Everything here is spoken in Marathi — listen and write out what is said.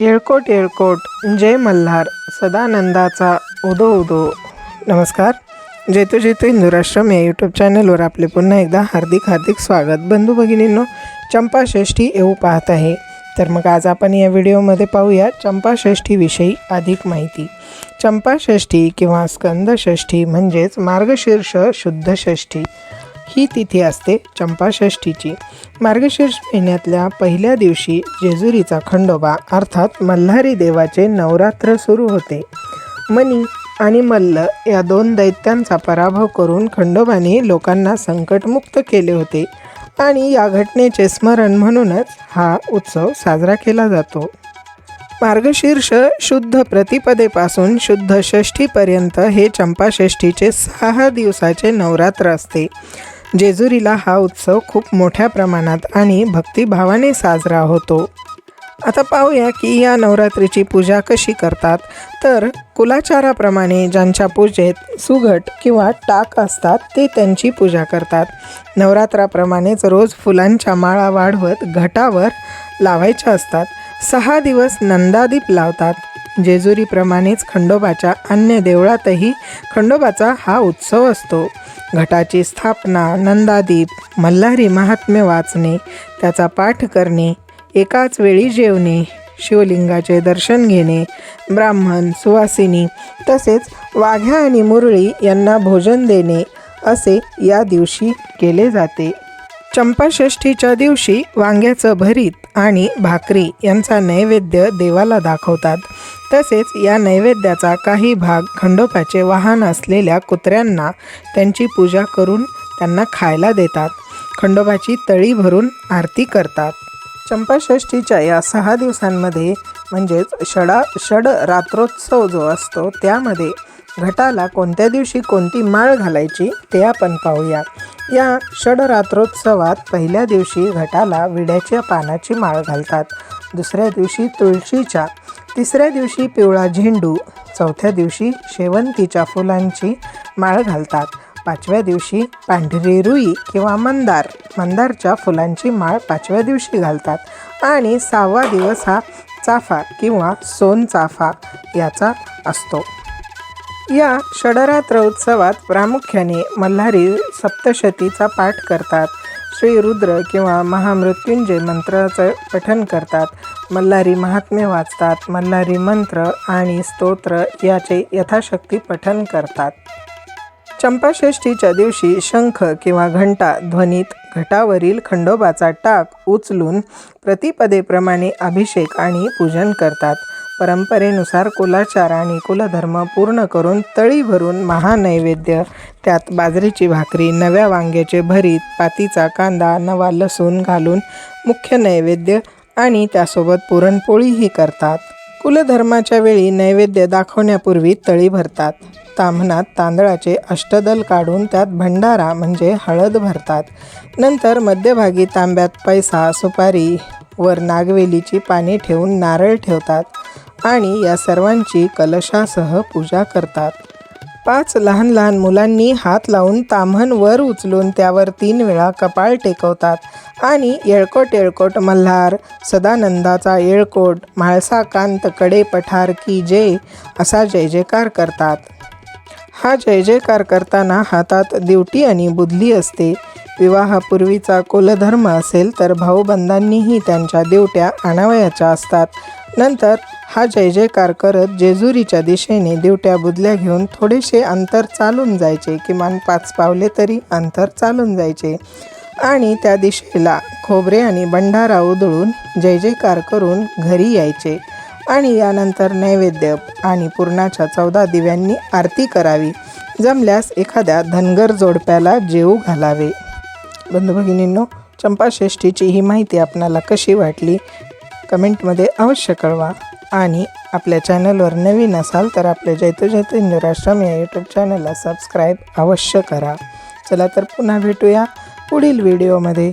येळकोट येळकोट जय मल्हार सदानंदाचा उदो उदो. नमस्कार. जेतो जेतो हिंदुराष्ट्रम या यूट्यूब चॅनलवर आपले पुन्हा एकदा हार्दिक हार्दिक स्वागत. बंधू भगिनींनो चंपाषष्ठी येऊ पाहत आहे. तर मग आज आपण या व्हिडिओमध्ये पाहूया चंपाषष्ठीविषयी अधिक माहिती. चंपाषष्ठी किंवा स्कंदषष्ठी म्हणजेच मार्गशीर्ष शुद्ध षष्ठी. ही तिथी असते चंपाषष्ठीची. मार्गशीर्ष महिन्यातल्या पहिल्या दिवशी जेजुरीचा खंडोबा अर्थात मल्हारी देवाचे नवरात्र सुरू होते. मनी आणि मल्ल या दोन दैत्यांचा पराभव करून खंडोबाने लोकांना संकटमुक्त केले होते आणि या घटनेचे स्मरण म्हणूनच हा उत्सव साजरा केला जातो. मार्गशीर्ष शुद्ध प्रतिपदेपासून शुद्ध षष्ठीपर्यंत हे चंपाषष्ठीचे सहा दिवसाचे नवरात्र असते. जेजुरीला हा उत्सव खूप मोठ्या प्रमाणात आणि भक्तिभावाने साजरा होतो. आता पाहूया की या नवरात्रीची पूजा कशी करतात. तर कुलाचाराप्रमाणे ज्यांच्या पूजेत सुघट किंवा टाक असतात ते त्यांची पूजा करतात. नवरात्राप्रमाणेच रोज फुलांच्या माळा वाढवत घटावर लावायच्या असतात. सहा दिवस नंदादीप लावतात. जेजुरीप्रमाणेच खंडोबाच्या अन्य देवळातही खंडोबाचा हा उत्सव असतो. घटाची स्थापना नंदादीप मल्हारी महात्म्य वाचणे त्याचा पाठ करणे एकाच वेळी जेवणे शिवलिंगाचे दर्शन घेणे ब्राह्मण सुवासिनी तसेच वाघ्या आणि मुरळी यांना भोजन देणे असे या दिवशी केले जाते. चंपाषष्ठीच्या दिवशी वांग्याचं भरीत आणि भाकरी यांचा नैवेद्य देवाला दाखवतात. तसेच या नैवेद्याचा काही भाग खंडोबाचे वाहन असलेल्या कुत्र्यांना त्यांची पूजा करून त्यांना खायला देतात. खंडोबाची तळी भरून आरती करतात. चंपाषष्ठीच्या या सहा दिवसांमध्ये म्हणजेच षडा षड रात्रोत्सव जो असतो त्यामध्ये घटाला कोणत्या दिवशी कोणती माळ घालायची ते आपण पाहूया. या षडरात्रोत्सवात पहिल्या दिवशी घटाला विड्याच्या पानाची माळ घालतात. दुसऱ्या दिवशी तुळशीच्या तिसऱ्या दिवशी पिवळा झेंडू चौथ्या दिवशी शेवंतीच्या फुलांची माळ घालतात. पाचव्या दिवशी पांढरी रुई किंवा मंदार मंदारच्या फुलांची माळ पाचव्या दिवशी घालतात. आणि सहावा दिवस हा चाफा किंवा सोनचाफा याचा असतो. या षडरात्र उत्सवात प्रामुख्याने मल्हारी सप्तशतीचा पाठ करतात. श्री रुद्र किंवा महामृत्युंजय मंत्राचं पठन करतात. मल्हारी महात्म्य वाचतात. मल्हारी मंत्र आणि स्तोत्र याचे यथाशक्ती पठन करतात. चंपाषष्ठीच्या दिवशी शंख किंवा घंटा ध्वनीत घटावरील खंडोबाचा टाक उचलून प्रतिपदेप्रमाणे अभिषेक आणि पूजन करतात. परंपरेनुसार कुलाचार आणि कुलधर्म पूर्ण करून तळी भरून महानैवेद्य त्यात बाजरीची भाकरी नव्या वांग्याचे भरीत पातीचा कांदा नवा लसूण घालून मुख्य नैवेद्य आणि त्यासोबत पुरणपोळीही करतात. कुलधर्माच्या वेळी नैवेद्य दाखवण्यापूर्वी तळी भरतात. ताम्हणात तांदळाचे अष्टदल काढून त्यात भंडारा म्हणजे हळद भरतात. नंतर मध्यभागी तांब्यात पैसा सुपारी वर नागवेलीची पाने ठेवून नारळ ठेवतात. आणि या सर्वांची कलशासह पूजा करतात. पाच लहान लहान मुलांनी हात लावून ताम्हण वर उचलून त्यावर तीन वेळा कपाळ टेकवतात आणि येळकोट येळकोट मल्हार सदानंदाचा येळकोट म्हाळसा कांत कडे पठार की जय असा जय जयकार करतात. हा जय जयकार करताना हातात दिवटी आणि बुदली असते. विवाहापूर्वीचा कुलधर्म असेल तर भाऊबंधांनीही त्यांच्या दिवट्या आणावयाच्या असतात. नंतर हा जय जयकार करत जेजुरीच्या दिशेने दिवट्या बुदल्या घेऊन थोडेसे अंतर चालून जायचे किमान पाच पावले तरी अंतर चालून जायचे. आणि त्या दिशेला खोबरे आणि भंडारा उधळून जय जयकार करून घरी यायचे. आणि यानंतर नैवेद्य आणि पूर्णाच्या चौदा दिव्यांनी आरती करावी. जमल्यास एखाद्या धनगर जोडप्याला जेऊ घालावे. बंधू भगिनींनो चंपाषष्ठीची ही माहिती आपणाला कशी वाटली? कमेंटमध्ये अवश्य कळवा. आणि आपल्या चॅनलवर नवीन असाल तर आपल्या जैतो जैतो हिंदुराष्ट्रम या यूट्यूब चॅनलला सबस्क्राईब अवश्य करा. चला तर पुन्हा भेटूया पुढील व्हिडिओमध्ये